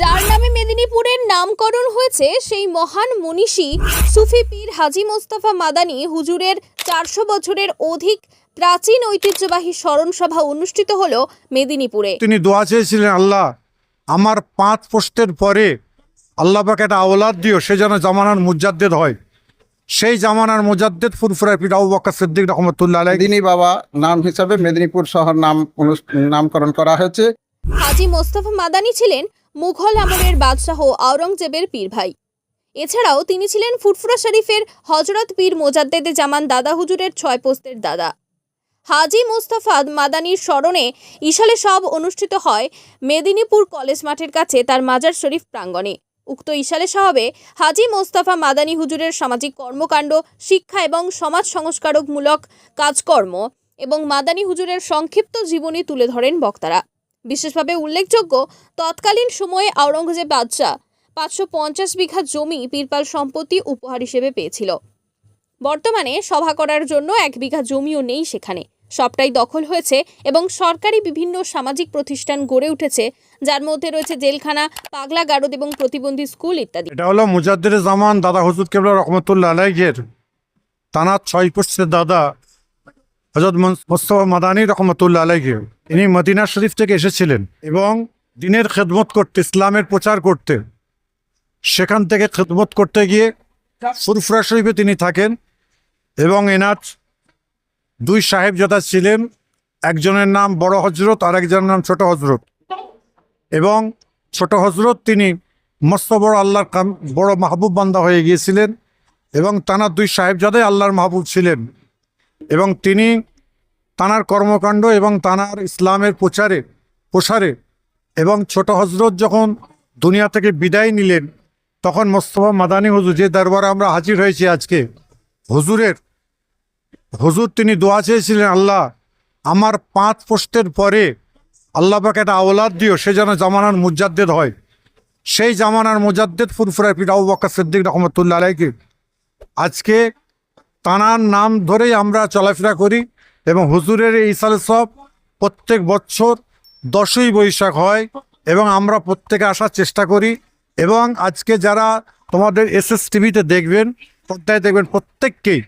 যার নামে মেদিনীপুরের নামকরণ হয়েছে সেই মহান মনীষী সুফি পীর হাজি মোস্তফা মাদানি হুজুরের চারশো বছরের অধিক প্রাচীন ঐতিহ্যবাহী স্মরণ সভা অনুষ্ঠিত হল মেদিনীপুরে। তিনি দোয়া চেয়েছিলেন আল্লাহ আমার পাঁচ পোস্টের পরে আল্লাহ পাকে একটা আওলাদ দিও সে যেন জামানার মুজাদ্দেদ হয়। সেই জামানার মুজাদ্দেদ ফুরফুরা পির আবু বকর সিদ্দিক রহমতুল্লাহ মেদিনী বাবা নাম হিসাবে মেদিনীপুর শহর নাম নামকরণ করা হয়েছে। হাজি মোস্তফা মাদানি ছিলেন মুঘল আমলের বাদশাহ আওরঙ্গজেবের পীর ভাই এছাড়াও তিনি ছিলেন ফুরফুরা শরীফের হজরত পীর মোজাদ্দেদে জামান দাদা হুজুরের ছয় পোস্তের দাদা। হাজি মোস্তফা মাদানির স্মরণে ইশালে সব অনুষ্ঠিত হয় মেদিনীপুর কলেজ মাঠের কাছে তার মাজার শরীফ প্রাঙ্গণে। উক্ত ইশালে সাহাবে হাজি মোস্তফা মাদানী হুজুরের সামাজিক কর্মকাণ্ড, শিক্ষা এবং সমাজ সংস্কারকমূলক কাজকর্ম এবং মাদানী হুজুরের সংক্ষিপ্ত জীবনী তুলে ধরেন বক্তারা। বিশেষভাবে উল্লেখযোগ্য, তৎকালীন সময়ে আওরঙ্গজেব বাদশাহ পাঁচশো পঞ্চাশ বিঘা জমি পীরপাল সম্পত্তি উপহার হিসেবে পেয়েছিল। বর্তমানে সভা করার জন্য এক বিঘা জমিও নেই সেখানে। সবটাই দখল হয়েছে এবং সরকারি বিভিন্ন সামাজিক প্রতিষ্ঠান গড়ে উঠেছে, যার মধ্যে রয়েছে জেলখানা, পাগলা গারদ এবং প্রতিবন্ধী স্কুল ইত্যাদি। এটা হলো মুজাদ্দের জামান, দাদা হুজুর কেবলা রহমতুল্লাহ আলাইয়ের তানার ছয় দাদা। হজরত মোস্তফা মাদানী রহমতুল্লা আলাইকে ইনি মদিনা শরীফ থেকে এসেছিলেন এবং দিনের খেদমত করতে, ইসলামের প্রচার করতে, সেখান থেকে খেদমত করতে গিয়ে ফুরফুরা শরীফে তিনি থাকেন এবং এনার দুই সাহেবজাদা ছিলেন, একজনের নাম বড় হজরত আর একজনের নাম ছোট হজরত এবং ছোট হজরত তিনি মস্ত বড় আল্লাহর বড় মাহবুব বান্দা হয়ে গিয়েছিলেন এবং তানার দুই সাহেবজাদাই আল্লাহর মাহবুব ছিলেন। এবং তিনি তানার কর্মকাণ্ড এবং তানার ইসলামের প্রচারে, প্রসারে এবং ছোট হজরত যখন দুনিয়া থেকে বিদায় নিলেন, তখন মোস্তফা মাদানী হুজুর যে দরবারে আমরা হাজির হয়েছি আজকে, হুজুরের, হুজুর তিনি দোয়া চেয়েছিলেন, আল্লাহ, আমার পাঁচ পোস্টের পরে আল্লাহ পাকে একটা আওলাদ দিও, সে যেন জামানার মুজাদ্দেদ হয়। সেই জামানার মুজাদ্দেদ ফুরফুরা পির আবু বকর সিদ্দিক রহমতুল্লাহ আলাইকে আজকে তানার নাম ধরেই আমরা চলাফেরা করি এবং হুজুরের এই সালে সব প্রত্যেক বছর দশই বৈশাখ হয় এবং আমরা প্রত্যেকে আসার চেষ্টা করি এবং আজকে যারা তোমাদের এস এস টিভিতে দেখবেন, পর্দায় দেখবেন প্রত্যেককেই,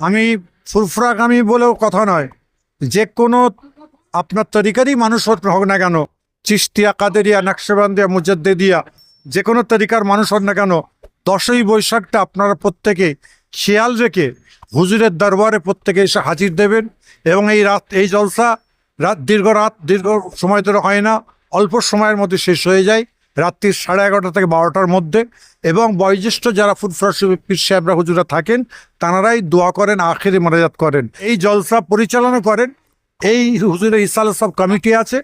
আমি ফুরফুরাগামী বলেও কথা নয়, যে কোনো আপনার তরিকারই মানুষ হোক না কেন চিস্তিয়া কাদেরিয়া, নাকশবান্দিয়া, মুজাদ্দেদিয়া, যে কোনো তরিকার মানুষ হোক না কেন, দশই বৈশাখটা আপনারা প্রত্যেকে খেয়াল রেখে হুজুরের দরবারে প্রত্যেকে এসে হাজির দেবেন এবং এই রাত, এই জলসা রাত দীর্ঘ রাত, দীর্ঘ সময় ধরে হয় না, অল্প সময়ের মধ্যে শেষ হয়ে যায়, রাত্রির সাড়ে এগারোটা থেকে বারোটার মধ্যে। এবং বয়োজ্যেষ্ঠ যারা ফুটফরাস পীর সাহেবরা, হুজুরা থাকেন, তাঁরাই দোয়া করেন, আখেরি মনাজাত করেন। এই জলসা পরিচালনা করেন, এই হুজুরের ইসাল সব কমিটি আছে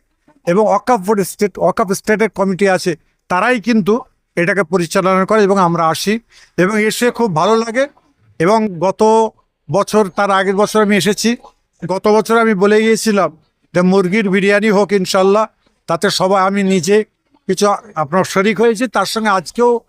এবং অকাপ স্টেট অকাপ স্টেটের কমিটি আছে, তারাই কিন্তু এটাকে পরিচালনা করে এবং আমরা আসি। এবং এসে খুব ভালো লাগে এবং গত বছর, তার আগের বছর আমি এসেছি। গত বছর আমি বলে গিয়েছিলাম যে মুরগির বিরিয়ানি হোক ইনশাল্লাহ, তাতে সবাই, আমি নিজে কিছু আপনার শরিক হয়েছি, তার সঙ্গে আজকেও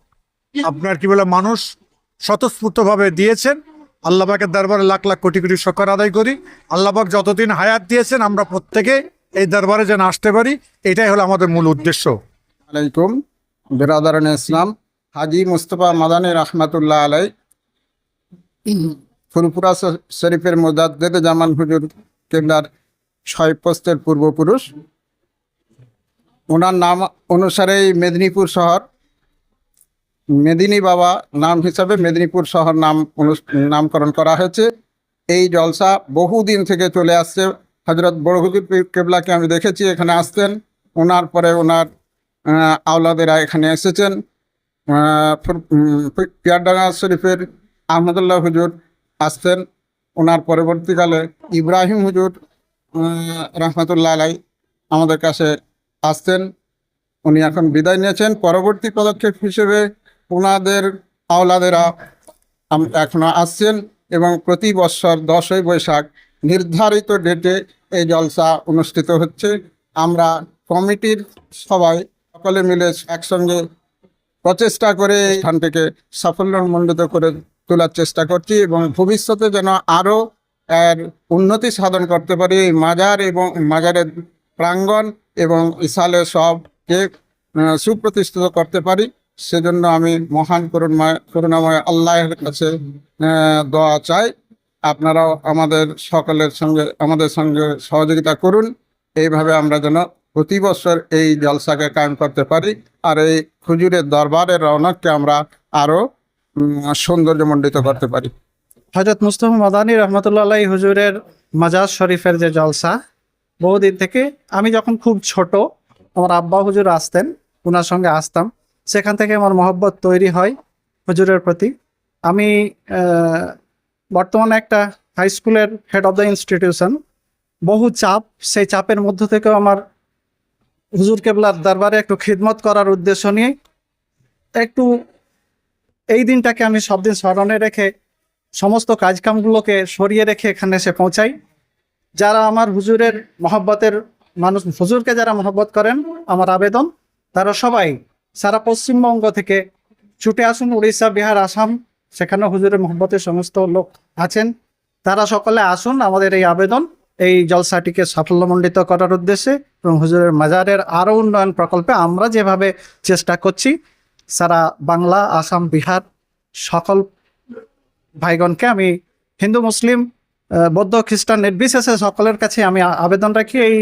আপনার কি বলে, মানুষ স্বতঃস্ফূর্তভাবে দিয়েছেন। আল্লাহবাকের দরবারে লাখ লাখ কোটি কোটি শকর আদায় করি। আল্লাহবাক যতদিন হায়াত দিয়েছেন, আমরা প্রত্যেকে এই দরবারে যেন আসতে পারি। এটাই হলো আমাদের মূল উদ্দেশ্য। আলাইকুম। বিরাদারান ইসলাম। হাজি মুস্তফা মাদানী রহমাতুল্লাহ আলাই ফুরপুরা শ- শরীফের মুজাদ্দেদ জামান হুজুর কেবলার ছয় পোস্টের পূর্বপুরুষ। ওনার নাম অনুসারেই মেদিনীপুর শহর। মেদিনী বাবা নাম হিসাবে মেদিনীপুর শহর নাম নামকরণ করা হয়েছে। এই জলসা বহুদিন থেকে চলে আসছে। হজরত পীর কেবলাকে আমি দেখেছি, এখানে আসতেন ওনার পরে ওনার আওলাদেরা এখানে এসেছেন। পিয়ারডাঙ্গা শরীফের আহমদুল্লাহ হুজুর আসতেন ওনার পরবর্তীকালে ইব্রাহিম হুজুর রহমতুল্লাহ আলাই আমাদের কাছে আসতেন উনি এখন বিদায় নিয়েছেন। পরবর্তী পদক্ষেপ হিসেবে ওনাদের আওলাদেরা আম- এখনও আসছেন এবং প্রতি বছর দশই বৈশাখ নির্ধারিত ডেটে এই জলসা অনুষ্ঠিত হচ্ছে। আমরা কমিটির সবাই সকলে মিলে একসঙ্গে প্রচেষ্টা করে এই স্থানটিকে সাফল্যমণ্ডিত করে তোলার চেষ্টা করছি এবং ভবিষ্যতে যেন আরও এর উন্নতি সাধন করতে পারি এই মাজার এবং মাজারের প্রাঙ্গণ এবং ইসালে সবকে সুপ্রতিষ্ঠিত করতে পারি। সেজন্য আমি মহান করুণময় করুণাময় আল্লাহের কাছে দোয়া চাই। আপনারাও আমাদের সকলের সঙ্গে আমাদের সঙ্গে সহযোগিতা করুন। এইভাবে আমরা যেন প্রতি বছর এই জলসাকে কায়েম করতে পারি। আর এই খুজুরের দরবারের রৌনককে আমরা আরও উম, সৌন্দর্যমণ্ডিত করতে পারি। হজরত মুস্তফা মাদানী রহমতুল্লাহ হুজুরের মাজাজ শরীফের যে জলসা বহুদিন থেকে আমি যখন খুব ছোট, আমার আব্বা হুজুর আসতেন ওনার সঙ্গে আসতাম। সেখান থেকে আমার মহব্বত তৈরি হয় হুজুরের প্রতি। আমি বর্তমানে একটা হাই স্কুলের হেড অফ দ্য ইনস্টিটিউশন বহু চাপ, সেই চাপের মধ্য থেকেও আমার হুজুর কেবলার দরবারে একটু খিদমত করার উদ্দেশ্য নিয়ে একটু এই দিনটাকে আমি সব দিন স্মরণে রেখে সমস্ত কাজকামগুলোকে সরিয়ে রেখে এখানে এসে পৌঁছাই। যারা আমার হুজুরের মহব্বতের মানুষ, হুজুরকে যারা মহব্বত করেন, আমার আবেদন, তারা সবাই সারা পশ্চিমবঙ্গ থেকে ছুটে আসুন, উড়িষ্যা, বিহার, আসাম, সেখানে হুজুরের মহব্বতের সমস্ত লোক আছেন। তারা সকলে আসুন আমাদের এই আবেদন, এই জলসাটিকে সাফল্যমণ্ডিত করার উদ্দেশ্যে এবং হুজুরের মাজারের আরও উন্নয়ন প্রকল্পে আমরা যেভাবে চেষ্টা করছি সারা বাংলা আসাম বিহার সকল ভাইগণকে আমি হিন্দু মুসলিম বৌদ্ধ খ্রিস্টান নির্বিশেষে সকলের কাছে আমি আবেদন রাখি এই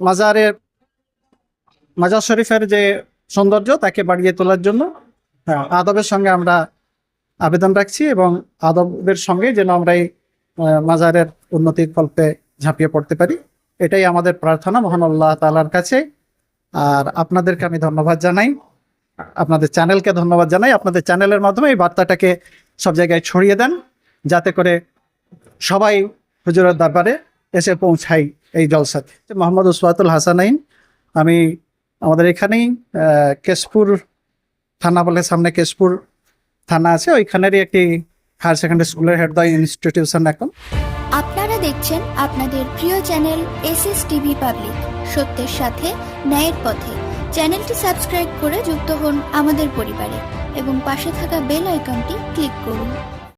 মাজারের মাজার শরীফের যে সৌন্দর্য তাকে বাড়িয়ে তোলার জন্য হ্যাঁ, আদবের সঙ্গে আমরা আবেদন রাখছি এবং আদবের সঙ্গে যেন আমরা এই মাজারের উন্নতির কল্পে ঝাঁপিয়ে পড়তে পারি। এটাই আমাদের প্রার্থনা। মহান আল্লাহ তালার কাছে। আর আপনাদেরকে আমি ধন্যবাদ জানাই। আপনাদের চ্যানেলকে ধন্যবাদ জানাই। আপনাদের চ্যানেলের মাধ্যমে এই বার্তাটাকে সব জায়গায় ছড়িয়ে দেন, যাতে করে সবাই হুজুরের দরবারে এসে পৌঁছাই এই জলসাতে। মোহাম্মদ উসওয়াতুল হাসানাইন, আমি আমাদের এখানেই কেশপুর থানা বলে সামনে কেশপুর থানা আছে, ওইখানেরই একটি হায়ার সেকেন্ডারি স্কুলের হেড দ্য ইনস্টিটিউশন এখন। আপনারা দেখছেন আপনাদের প্রিয় channel S S TV public, সত্যের সাথে, ন্যায়ের পথে। চ্যানেলটি সাবস্ক্রাইব করে যুক্ত হন আমাদের পরিবারে এবং পাশে থাকা বেল আইকনটি ক্লিক করুন।